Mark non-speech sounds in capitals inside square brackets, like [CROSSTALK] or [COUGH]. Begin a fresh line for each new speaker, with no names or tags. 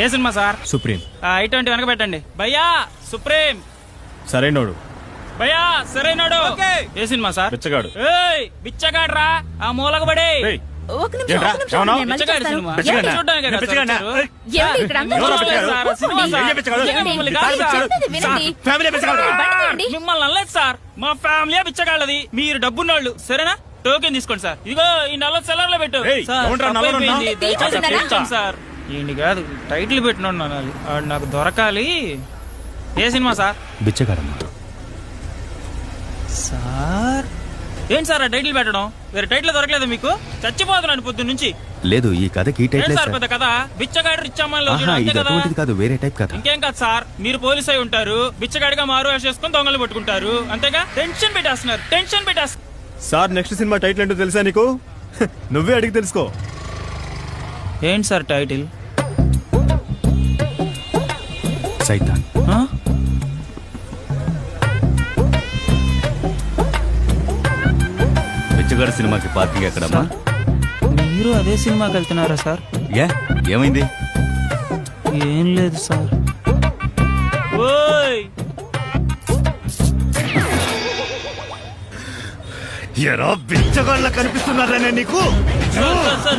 A cinema sir
Supreme
I twenty వెనక పెట్టండి భయ్యా సుప్రీం
సరైనోడు
భయ్యా సరైనడు ఏ సినిమా సార్
బిచ్చగాడు
ఏయ్ బిచ్చగాడు రా ఆ మూలక పడే
ఏయ్,
ఒక నిమిషం
ఏంట్రా?
ఒక నిమిషం
ఏమన్నా?
నేను మళ్ళీ
బిచ్చగాడి
చేస్తాను.
సినిమా
బిచ్చగాడినా?
చూడడానికే కదా
బిచ్చగాడినా?
సార్
ఏయ్,
ఏమండి ఇక్కడ అందరూ
ఎవరో
చూస్తున్నారు?
బిచ్చగాడు?
Sir, cinema sir.
ఏ బిచ్చగాడు?
ఏమండి?
మిమ్మల్ని కాదు సార్.
చెప్పేది వినండి.
ఫ్యామిలీ బిచ్చగాడు.
బండి తీయండి.
మిమ్మల్ని అనలేదు సార్ మా ఫ్యామిలీ బిచ్చగాళ్ళది మీరు డబ్బున్నోళ్ళు సరేనా టోకెన్ తీసుకోండి సార్ ఇదిగో ఈ నల్ల సెల్లర్లో పెట్టు
ఏయ్,
సార్,
ఎవడ్రా నల్లగా
తప్పైపోయింది.
ఉన్నావ్?
దయచేసి
తీసుకుంటారా?
క్షమించండి సార్ ఏంటి కాదు టైటిల్ పెట్టినోడు అనాలి ఆడు నాకు దొరకాలి. ఏ సినిమా సార్?
బిచ్చగాడమ్మా
సార్? ఏంటి సార్ ఆ టైటిల్ పెట్టడం? వేరే టైటిల్ దొరకలేదు మీకు? చచ్చిపోతున్నాను పొద్దున్న నుంచి.
లేదు ఈ కథకి
ఏంటి
టైటిల్
సార్ పెద్ద కదా బిచ్చగాడు రిచ్చామని
అటువంటిది కాదు వేరే టైప్ కథ.
ఇంకేం కాదు సార్ మీరు పోలీస్ అయి ఉంటారు బిచ్చగాడిగా మారు వేష చేసుకుని దొంగలు పట్టుకుంటారు. అంతేగా? టెన్షన్ పెట్టేస్తున్నారు టెన్షన్ పెట్టేస్తున్నారు.
సార్ నెక్స్ట్ సినిమా టైటిల్ ఏంటో తెలుసా నీకు? [LAUGHS] నువ్వే అడిగి తెలుసుకో.
ఏంటి సార్ టైటిల్?
సైతాన్
ఆ?
బిచ్చగాడు సినిమాకి పార్కింగ్ ఎక్కడమ్మా?
మీరు అదే సినిమాకి వెళ్తున్నారా సార్?
ఏ? ఏమైంది?
ఏం లేదు సార్. ఓయ్!
ఎరా బిచ్చగాళ్ళ కనిపిస్తున్నారనే నీకు?
సార్,